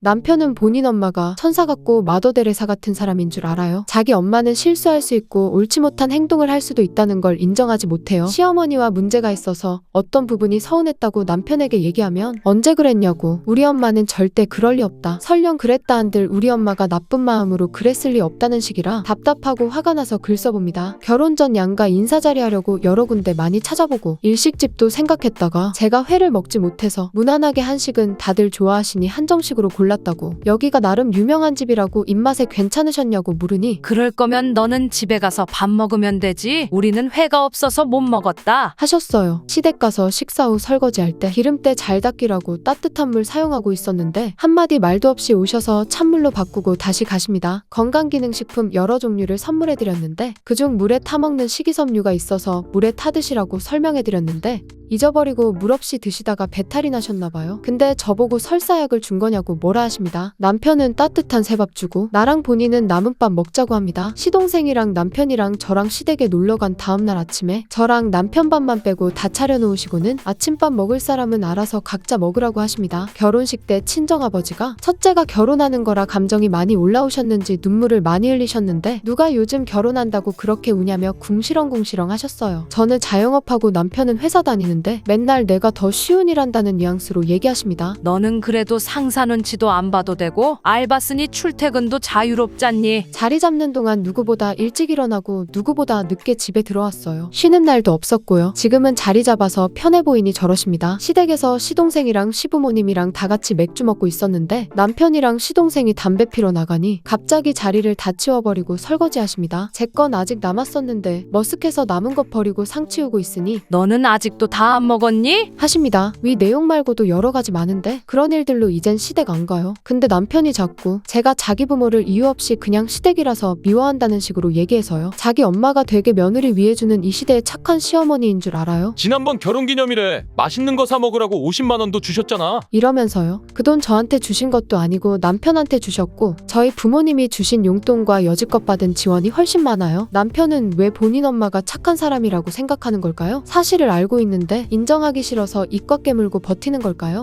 남편은 본인 엄마가 천사 같고 마더 데레사 같은 사람인 줄 알아요. 자기 엄마는 실수할 수 있고 옳지 못한 행동을 할 수도 있다는 걸 인정하지 못해요. 시어머니와 문제가 있어서 어떤 부분이 서운했다고 남편에게 얘기하면 언제 그랬냐고 우리 엄마는 절대 그럴 리 없다. 설령 그랬다 한들 우리 엄마가 나쁜 마음으로 그랬을 리 없다는 식이라 답답하고 화가 나서 글 써봅니다. 결혼 전 양가 인사자리 하려고 여러 군데 많이 찾아보고 일식집도 생각했다가 제가 회를 먹지 못해서 무난하게 한식은 다들 좋아하시니 한정식으로 골 랐다고 여기가 나름 유명한 집이라고 입맛에 괜찮으셨냐고 물으니 그럴 거면 너는 집에 가서 밥 먹으면 되지. 우리는 회가 없어서 못 먹었다. 하셨어요. 시댁 가서 식사 후 설거지할 때 기름때 잘 닦이라고 따뜻한 물 사용하고 있었는데 한마디 말도 없이 오셔서 찬물로 바꾸고 다시 가십니다. 건강기능식품 여러 종류를 선물해드렸는데 그중 물에 타먹는 식이섬유가 있어서 물에 타드시라고 설명해드렸는데 잊어버리고 물 없이 드시다가 배탈이 나셨나봐요. 근데 저보고 설사약을 준 거냐고 뭐라 하십니다. 남편은 따뜻한 새밥 주고 나랑 본인은 남은 밥 먹자고 합니다. 시동생이랑 남편이랑 저랑 시댁에 놀러 간 다음날 아침에 저랑 남편 밥만 빼고 다 차려놓으시고는 아침밥 먹을 사람은 알아서 각자 먹으라고 하십니다. 결혼식 때 친정아버지가 첫째가 결혼하는 거라 감정이 많이 올라오셨는지 눈물을 많이 흘리셨는데 누가 요즘 결혼한다고 그렇게 우냐며 궁시렁궁시렁 하셨어요. 저는 자영업하고 남편은 회사 다니는 데 맨날 내가 더 쉬운 일 한다는 뉘앙스로 얘기하십니다. 너는 그래도 상사 눈치도 안 봐도 되고 알바 쓰니 출퇴근도 자유롭잖니. 자리 잡는 동안 누구보다 일찍 일어나고 누구보다 늦게 집에 들어왔어요. 쉬는 날도 없었고요. 지금은 자리 잡아서 편해 보이니 저러십니다. 시댁에서 시동생이랑 시부모님이랑 다 같이 맥주 먹고 있었는데 남편이랑 시동생이 담배 피러 나가니 갑자기 자리를 다 치워버리고 설거지 하십니다. 제 건 아직 남았었는데 머쓱해서 남은 것 버리고 상 치우고 있으니 너는 아직도 다안 먹었니? 하십니다. 위 내용 말고도 여러 가지 많은데 그런 일들로 이젠 시댁 안 가요. 근데 남편이 자꾸 제가 자기 부모를 이유 없이 그냥 시댁이라서 미워한다는 식으로 얘기해서요. 자기 엄마가 되게 며느리 위해주는 이 시대의 착한 시어머니인 줄 알아요. 지난번 결혼기념일에 맛있는 거 사 먹으라고 50만 원도 주셨잖아. 이러면서요. 그 돈 저한테 주신 것도 아니고 남편한테 주셨고 저희 부모님이 주신 용돈과 여지껏 받은 지원이 훨씬 많아요. 남편은 왜 본인 엄마가 착한 사람이라고 생각하는 걸까요? 사실을 알고 있는데 인정하기 싫어서 이껏 깨물고 버티는 걸까요?